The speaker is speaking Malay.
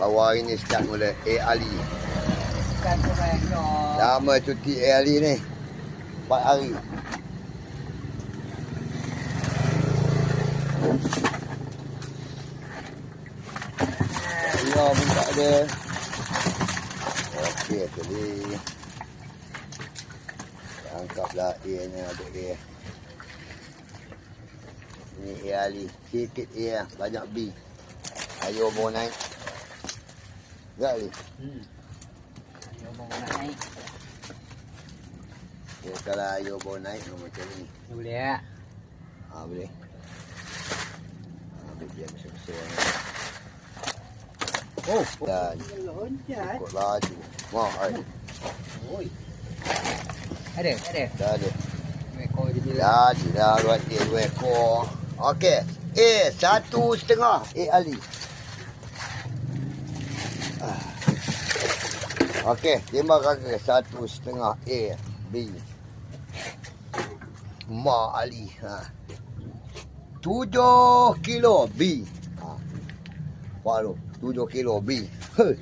Bawa hari ni start mula A Ali. Lama cuti A Ali ni. 4 hari. Ya pun tak ada. Okey tadi. Angkaplah A nya ada A. Ini A Ali. Sikit A lah. Banyak B. Ayo bawa naik. Tak Ali. Hmm. Mau nak naik. Ya, kalau ayo bawa naik macam ni. Boleh tak? Ha boleh. Ha dia besar-besar. Oh. Dan Loncat. ikut laju. Mak ai. Oi. Ada, ada. Dah ada. Ekor je bila. Dah ada dah buat dia dua ekor. Okey. A satu setengah. A Ali. Okey, lima kaki satu setengah A B. Ma Ali. Ha. Tujuh kilo B. Ha. Waduh, tujuh kilo B. Heh.